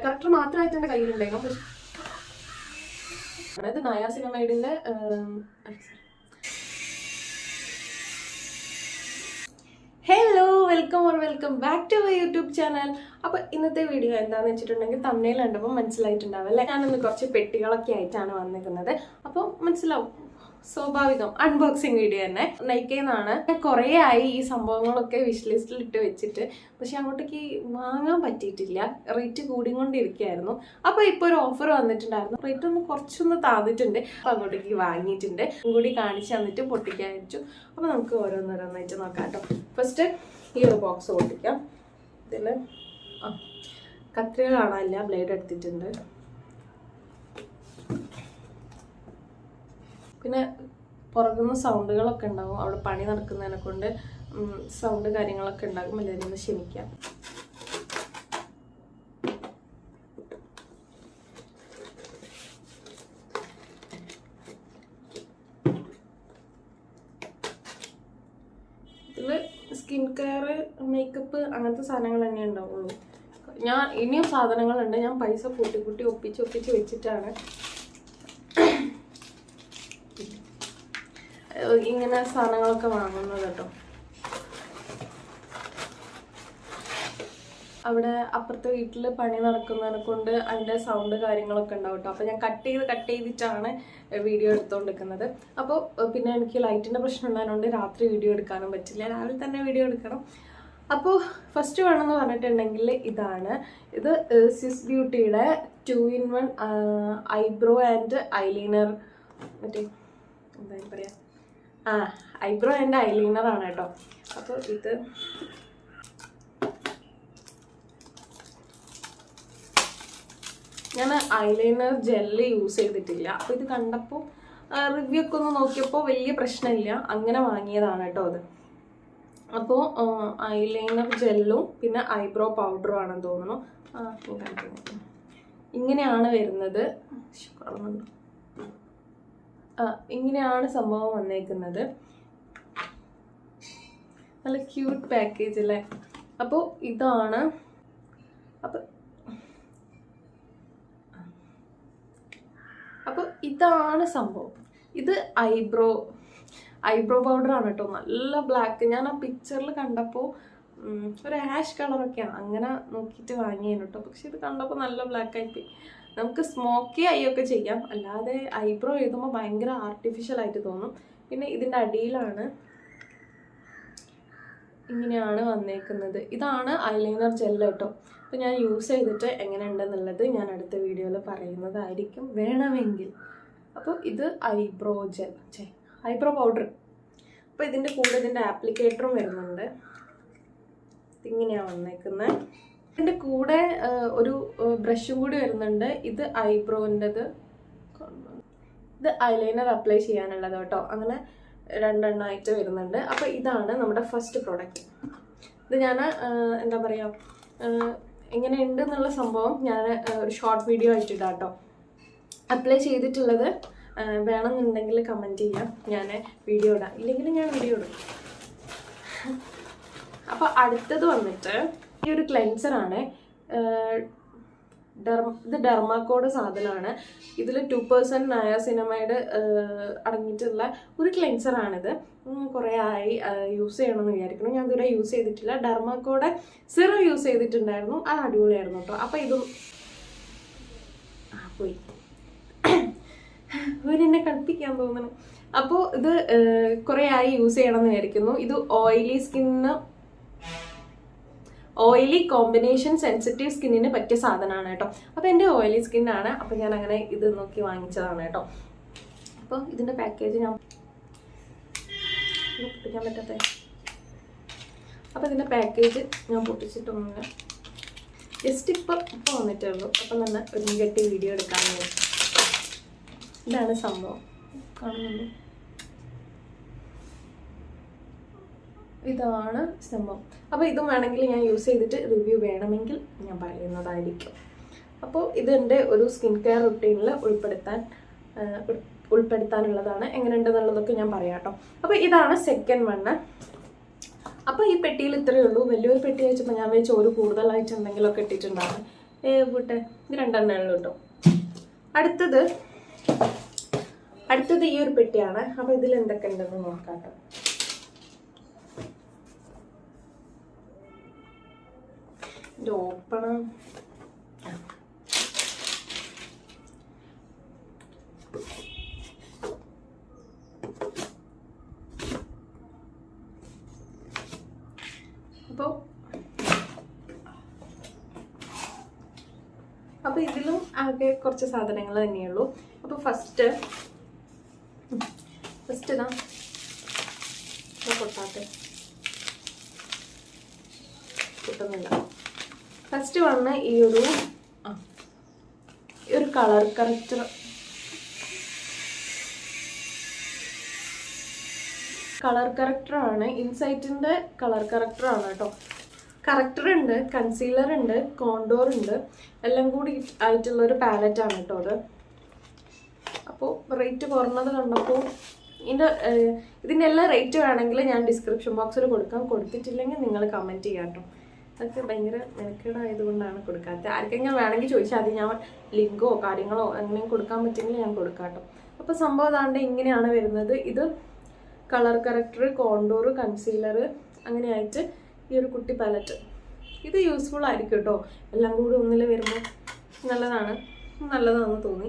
Corrector മാത്രമായിട്ട് എന്റെ കയ്യിലുണ്ടായിരുന്നു പക്ഷെ അതായത് നയാസിനമൈഡിന്റെ hello welcome or welcome back to my YouTube channel അപ്പോൾ ഇന്നത്തെ വീഡിയോ എന്താണെന്ന് വെച്ചിട്ടുണ്ടെങ്കിൽ തമ്മിൽ കണ്ടപ്പോൾ മനസ്സിലായിട്ടുണ്ടാവും അല്ലേ? ഞാനൊന്ന് കുറച്ച് പെട്ടികളൊക്കെ ആയിട്ടാണ് വന്നിരിക്കുന്നത്. അപ്പോൾ മനസ്സിലാവും. സ്വാഭാവികം. അൺബോക്സിങ് വീഡിയോ തന്നെ നയിക്കുന്നതാണ് കുറേ ആയി ഈ സംഭവങ്ങളൊക്കെ വിഷ് ലിസ്റ്റിൽ ഇട്ട് വെച്ചിട്ട്. പക്ഷെ അങ്ങോട്ടേക്ക് വാങ്ങാൻ പറ്റിയിട്ടില്ല. റേറ്റ് കൂടിക്കൊണ്ടിരിക്കുകയായിരുന്നു. അപ്പോൾ ഇപ്പോൾ ഒരു ഓഫർ വന്നിട്ടുണ്ടായിരുന്നു. റേറ്റ് ഒന്ന് കുറച്ചൊന്ന് താന്നിട്ടുണ്ട്. അപ്പോൾ അങ്ങോട്ടേക്ക് വാങ്ങിയിട്ടുണ്ട്. കൂടി കാണിച്ചു തന്നിട്ട് പൊട്ടിക്കാൻ വെച്ചു. അപ്പോൾ നമുക്ക് ഓരോന്നോരോന്നായിട്ട് നോക്കാം കേട്ടോ. ഫസ്റ്റ് ഈ ഒരു ബോക്സ് പൊട്ടിക്കാം. ഇതിൽ ആ കത്രിക കാണാനില്ല. ബ്ലേഡ് എടുത്തിട്ടുണ്ട്. പിന്നെ പുറകുന്ന സൗണ്ടുകളൊക്കെ ഉണ്ടാവും. അവിടെ പണി നടക്കുന്നതിനെ കൊണ്ട് സൗണ്ട് കാര്യങ്ങളൊക്കെ ഉണ്ടാകും. എല്ലാവരും ഒന്ന് ക്ഷമിക്കാം. സ്കിൻ കെയർ മേക്കപ്പ് അങ്ങനത്തെ സാധനങ്ങൾ തന്നെ ഉണ്ടാവുള്ളൂ. ഞാൻ ഇനിയും സാധനങ്ങളുണ്ട്. ഞാൻ പൈസ കൂട്ടി കൂട്ടി ഒപ്പിച്ച് ഒപ്പിച്ച് വെച്ചിട്ടാണ് ഇങ്ങനെ സാധനങ്ങളൊക്കെ വാങ്ങുന്നത് കേട്ടോ. അവിടെ അപ്പുറത്തെ വീട്ടിൽ പണി നടക്കുന്നതിനെ കൊണ്ട് അതിന്റെ സൗണ്ട് കാര്യങ്ങളൊക്കെ ഉണ്ടാവും കേട്ടോ. അപ്പോൾ ഞാൻ കട്ട് ചെയ്ത് കട്ട് ചെയ്തിട്ടാണ് വീഡിയോ എടുത്തുകൊണ്ടിരിക്കുന്നത് അപ്പോൾ പിന്നെ എനിക്ക് ലൈറ്റിന്റെ പ്രശ്നം ഉണ്ടായതുകൊണ്ട് രാത്രി വീഡിയോ എടുക്കാനും പറ്റില്ല. രാവിലെ തന്നെ വീഡിയോ എടുക്കണം. അപ്പോൾ ഫസ്റ്റ് വേണമെന്ന് പറഞ്ഞിട്ടുണ്ടെങ്കിൽ ഇതാണ്. ഇത് സിസ് ബ്യൂട്ടിയുടെ two in one eyebrow and eyeliner മറ്റേ എന്താ പറയാ? ആ ഐബ്രോ എന്റെ ഐലൈനർ ആണ് കേട്ടോ. അപ്പോൾ ഇത് ഞാൻ ഐലൈനർ ജെല്ല് യൂസ് ചെയ്തിട്ടില്ല. അപ്പോൾ ഇത് കണ്ടപ്പോൾ റിവ്യൂ ഒക്കെ ഒന്ന് നോക്കിയപ്പോൾ വലിയ പ്രശ്നമില്ല. അങ്ങനെ വാങ്ങിയതാണ് കേട്ടോ അത്. അപ്പോൾ ഐലൈനർ ജെല്ലും പിന്നെ ഐബ്രോ പൗഡറും ആണെന്ന് തോന്നുന്നു. ഇങ്ങനെയാണ് വരുന്നത്. ആ ഇങ്ങനെയാണ് സംഭവം വന്നേക്കുന്നത്. നല്ല ക്യൂട്ട് പാക്കേജ് അല്ലേ? അപ്പോൾ ഇതാണ്. അപ്പോൾ അപ്പോൾ ഇതാണ് സംഭവം. ഇത് ഐബ്രോ ഐബ്രോ പൗഡറാണ് കേട്ടോ. നല്ല ബ്ലാക്ക് ഞാൻ ആ പിക്ചറിൽ കണ്ടപ്പോൾ ഒരു ആഷ് കളറൊക്കെയാണ് അങ്ങനെ നോക്കിയിട്ട് വാങ്ങിയേനു കേട്ടോ. പക്ഷെ ഇത് കണ്ടപ്പോൾ നല്ല ബ്ലാക്ക് ആയിപ്പോയി നമുക്ക് സ്മോക്കി ഐ ഒക്കെ ചെയ്യാം. അല്ലാതെ ഐബ്രോ എഴുതുമ്പോൾ ഭയങ്കര ആർട്ടിഫിഷ്യൽ ആയിട്ട് തോന്നും. പിന്നെ ഇതിന്റെ അടിയിലാണ് ഇങ്ങനെയാണ് വന്നേക്കുന്നത്. ഇതാണ് ഐലൈനർ ജെല്ല് കേട്ടോ. അപ്പോൾ ഞാൻ യൂസ് ചെയ്തിട്ട് എങ്ങനെയുണ്ടെന്നുള്ളത് ഞാൻ അടുത്ത വീഡിയോയിൽ പറയുന്നതായിരിക്കും. വേണമെങ്കിൽ. അപ്പോൾ ഇത് ഐബ്രോ ജെൽ ചേ ഐബ്രോ പൗഡർ അപ്പോൾ ഇതിന്റെ കൂടെ ഇതിന്റെ ആപ്ലിക്കേറ്ററും വരുന്നുണ്ട്. ഇങ്ങനെയാണ് വന്നേക്കുന്നത് ഇതിന്റെ കൂടെ ഒരു ബ്രഷും കൂടി വരുന്നുണ്ട്. ഇത് ഐബ്രോന്റെത്. ഇത് ഐലൈനർ അപ്ലൈ ചെയ്യാനുള്ളത് കേട്ടോ. അങ്ങനെ രണ്ടെണ്ണമായിട്ട് വരുന്നുണ്ട്. അപ്പോൾ ഇതാണ് നമ്മുടെ ഫസ്റ്റ് പ്രോഡക്റ്റ്. ഇത് ഞാൻ എന്താ പറയുക എങ്ങനെയുണ്ട് എന്നുള്ള സംഭവം ഞാൻ ഒരു ഷോർട്ട് വീഡിയോ ആയിട്ടിടാം കേട്ടോ. അപ്ലൈ ചെയ്തിട്ടുള്ളത് വേണമെന്നുണ്ടെങ്കിൽ കമന്റ് ചെയ്യാം. ഞാൻ വീഡിയോ ഇടാം. ഇല്ലെങ്കിൽ ഞാൻ വീഡിയോ ഇടും. അപ്പോൾ അടുത്തത് വന്നിട്ട് ഈ ഒരു ക്ലെൻസറാണ് ഡെർമ ഇത് ഡെർമാക്കോഡ് സാധനമാണ്. ഇതിൽ ടു പേഴ്സന്റ് നയാസിനമൈഡ് അടങ്ങിയിട്ടുള്ള ഒരു ക്ലെൻസറാണിത്. കുറേ ആയി യൂസ് ചെയ്യണമെന്ന് വിചാരിക്കുന്നു. ഞാൻ ഇതുവരെ യൂസ് ചെയ്തിട്ടില്ല. ഡെർമാക്കോടെ സിറം യൂസ് ചെയ്തിട്ടുണ്ടായിരുന്നു. അത് അടിപൊളിയായിരുന്നു കേട്ടോ. അപ്പോൾ ഇതും ആ പോയി. എന്നെ കളിപ്പിക്കാൻ തോന്നുന്നു അപ്പോൾ ഇത് കുറേ ആയി യൂസ് ചെയ്യണമെന്ന് വിചാരിക്കുന്നു. ഇത് ഓയിലി സ്കിന്നിന് ഓയിലി കോമ്പിനേഷൻ സെൻസിറ്റീവ് സ്കിന്നിന് പറ്റിയ സാധനമാണ് കേട്ടോ. അപ്പോൾ എന്റെ ഓയിലി സ്കിന്നാണ് അപ്പോൾ ഞാൻ അങ്ങനെ ഇത് നോക്കി വാങ്ങിച്ചതാണ് കേട്ടോ. അപ്പോൾ ഇതിന്റെ പാക്കേജ് ഞാൻ പൊട്ടിക്കാൻ പറ്റാത്ത? അപ്പോൾ ഇതിന്റെ പാക്കേജ് ഞാൻ പൊട്ടിച്ചിട്ടൊന്നുമില്ല ജസ്റ്റ് ഇപ്പം ഇപ്പോൾ വന്നിട്ടേ ഉള്ളൂ. അപ്പം തന്നെ ഒരു കെട്ടി വീഡിയോ എടുക്കാൻ ഇതാണ് സംഭവം. കാണുന്നുണ്ടോ? ഇതാണ് സംഭവം. അപ്പോൾ ഇതും വേണമെങ്കിൽ ഞാൻ യൂസ് ചെയ്തിട്ട് റിവ്യൂ വേണമെങ്കിൽ ഞാൻ പറയുന്നതായിരിക്കും. അപ്പോൾ ഇതെന്റെ ഒരു സ്കിൻ കെയർ റുട്ടീനിൽ ഉൾപ്പെടുത്താൻ ഉൾപ്പെടുത്താനുള്ളതാണ്. എങ്ങനെയുണ്ടെന്നുള്ളതൊക്കെ ഞാൻ പറയാം കേട്ടോ. അപ്പോൾ ഇതാണ് സെക്കൻഡ് വണ്ണ് അപ്പോൾ ഈ പെട്ടിയിൽ ഇത്രയേ ഉള്ളൂ. വലിയൊരു പെട്ടി വെച്ചപ്പോൾ ഞാൻ വെച്ച് ഒരു കൂടുതലായിട്ട് എന്തെങ്കിലുമൊക്കെ ഇട്ടിട്ടുണ്ടാകും ഏ കൂട്ടെ ഇത് രണ്ടെണ്ണേ ഉള്ളൂ കേട്ടോ അടുത്തത് അടുത്തത് ഈ ഒരു പെട്ടിയാണ്. അപ്പോൾ ഇതിൽ എന്തൊക്കെ ഉണ്ടെന്ന് നോക്കാം കേട്ടോ ഇത് ഓപ്പണ് അപ്പോൾ അപ്പോൾ ഇതിലും ആകെ കുറച്ച് സാധനങ്ങൾ തന്നെയുള്ളൂ. അപ്പോൾ ഫസ്റ്റ് ഫസ്റ്റ് ഇത് പൊട്ടാത്തെ കിട്ടുന്നില്ല ഫസ്റ്റ് വന്ന് ഈ ഒരു ഒരു കളർ കറക്റ്റർ കളർ കറക്റ്ററാണ് ഇൻസൈറ്റിന്റെ കളർ കറക്റ്ററാണ് കേട്ടോ. കറക്റ്റർ ഉണ്ട് കൺസീലർ ഉണ്ട് കോണ്ടോർ ഉണ്ട്. എല്ലാം കൂടി ആയിട്ടുള്ള ഒരു പാലറ്റാണ് കേട്ടോ അത്. അപ്പോൾ റേറ്റ് കുറഞ്ഞത് കണ്ടപ്പോൾ ഇതിന്റെ ഇതിന്റെ എല്ലാ റേറ്റ് വേണമെങ്കിൽ ഞാൻ ഡിസ്ക്രിപ്ഷൻ ബോക്സിൽ കൊടുക്കാം. കൊടുത്തിട്ടില്ലെങ്കിൽ നിങ്ങൾ കമന്റ് ചെയ്യാം കേട്ടോ. അതൊക്കെ ഭയങ്കര മെനക്കേടായതുകൊണ്ടാണ് കൊടുക്കാത്തത്. ആർക്കെങ്കിലും വേണമെങ്കിൽ ചോദിച്ചാൽ അത് ഞാൻ ലിങ്കോ കാര്യങ്ങളോ അങ്ങനെ കൊടുക്കാൻ പറ്റുമെങ്കിൽ ഞാൻ കൊടുക്കാട്ടോ. അപ്പോൾ സംഭവം അതാണ്ട് ഇങ്ങനെയാണ് വരുന്നത്. ഇത് കളർ കറക്റ്റർ കോണ്ടൂർ കൺസീലർ അങ്ങനെയായിട്ട് ഈ ഒരു കുട്ടി പാലറ്റ് ഇത് യൂസ്ഫുൾ ആയിരിക്കും കേട്ടോ. എല്ലാം കൂടി ഒന്നിൽ വരുമ്പോൾ നല്ലതാണ്. നല്ലതാണെന്ന് തോന്നി.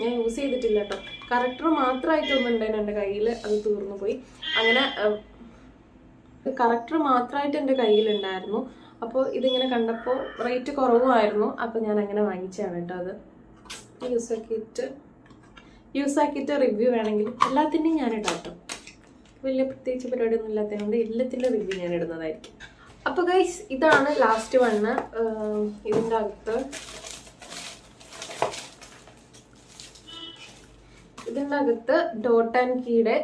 ഞാൻ യൂസ് ചെയ്തിട്ടില്ല കേട്ടോ. കറക്റ്റർ മാത്രമായിട്ട് ഒന്നുണ്ടായിരുന്നു എന്റെ കയ്യിൽ അത് തീർന്നു പോയി. അങ്ങനെ കറക്റ്റർ മാത്രമായിട്ട് എന്റെ കയ്യിലുണ്ടായിരുന്നു. അപ്പോൾ ഇതിങ്ങനെ കണ്ടപ്പോൾ റേറ്റ് കുറവുമായിരുന്നു. അപ്പോൾ ഞാൻ അങ്ങനെ വാങ്ങിച്ചതാണ് കേട്ടോ അത്. യൂസാക്കിയിട്ട് യൂസാക്കിയിട്ട് റിവ്യൂ വേണമെങ്കിൽ എല്ലാത്തിന്റെയും ഞാൻ ഇടാട്ടോ. വലിയ പ്രത്യേകിച്ച് പരിപാടിയൊന്നും ഇല്ലാത്തതുകൊണ്ട് എല്ലാത്തിന്റെ റിവ്യൂ ഞാൻ ഇടുന്നതായിരിക്കും. അപ്പോൾ ഗൈസ് ഇതാണ് ലാസ്റ്റ് വണ്ണ് ഇതിന്റെ അകത്ത് ഇതിന്റെ അകത്ത് ഡോട്ട് ആൻഡ് കീയുടെ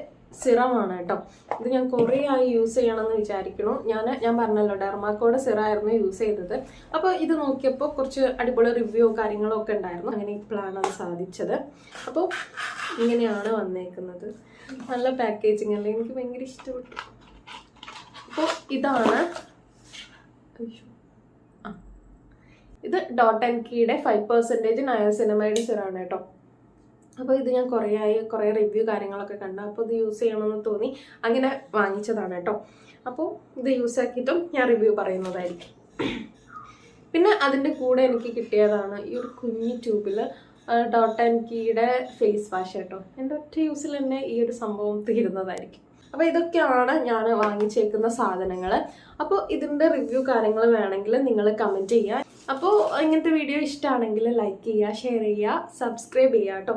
സിറമാണ് കേട്ടോ. ഇത് ഞാൻ കുറേ ആയി യൂസ് ചെയ്യണമെന്ന് വിചാരിക്കുന്നു. ഞാൻ ഞാൻ പറഞ്ഞല്ലോ ഡെർമാക്കോടെ സിറായിരുന്നു യൂസ് ചെയ്തത്. അപ്പോൾ ഇത് നോക്കിയപ്പോൾ കുറച്ച് അടിപൊളി റിവ്യൂ കാര്യങ്ങളോ ഒക്കെ ഉണ്ടായിരുന്നു. അങ്ങനെ ഇപ്പോഴാണ് അത് സാധിച്ചത്. അപ്പോൾ ഇങ്ങനെയാണ് വന്നേക്കുന്നത്. നല്ല പാക്കേജിങ് അല്ലേ? എനിക്ക് ഭയങ്കര ഇഷ്ടപ്പെട്ടു. അപ്പോൾ ഇതാണ്. ഇത് ഡോട്ട് ആൻഡ് കീയുടെ ഫൈവ് പെർസെന്റേജ് നയോസിനമൈഡ് സിറാണ് കേട്ടോ. അപ്പോൾ ഇത് ഞാൻ കുറേ ആയി കുറേ റിവ്യൂ കാര്യങ്ങളൊക്കെ കണ്ടു. അപ്പോൾ ഇത് യൂസ് ചെയ്യണമെന്ന് തോന്നി. അങ്ങനെ വാങ്ങിച്ചതാണ് കേട്ടോ. അപ്പോൾ ഇത് യൂസ് ആക്കിയിട്ടും ഞാൻ റിവ്യൂ പറയുന്നതായിരിക്കും. പിന്നെ അതിന്റെ കൂടെ എനിക്ക് കിട്ടിയതാണ് ഈ ഒരു കുഞ്ഞി ട്യൂബിൽ ഡോട്ട് ആൻഡ് കീയുടെ ഫേസ് വാഷ് കേട്ടോ. എന്റെ ഒറ്റ യൂസിൽ തന്നെ ഈ ഒരു സംഭവം തീരുന്നതായിരിക്കും. അപ്പോൾ ഇതൊക്കെയാണ് ഞാൻ വാങ്ങിച്ചേക്കുന്ന സാധനങ്ങൾ അപ്പോൾ ഇതിന്റെ റിവ്യൂ കാര്യങ്ങൾ വേണമെങ്കിൽ നിങ്ങൾ കമന്റ് ചെയ്യുക. അപ്പോൾ ഇങ്ങനത്തെ വീഡിയോ ഇഷ്ടമാണെങ്കിൽ ലൈക്ക് ചെയ്യുക ഷെയർ ചെയ്യുക സബ്സ്ക്രൈബ് ചെയ്യുക കേട്ടോ.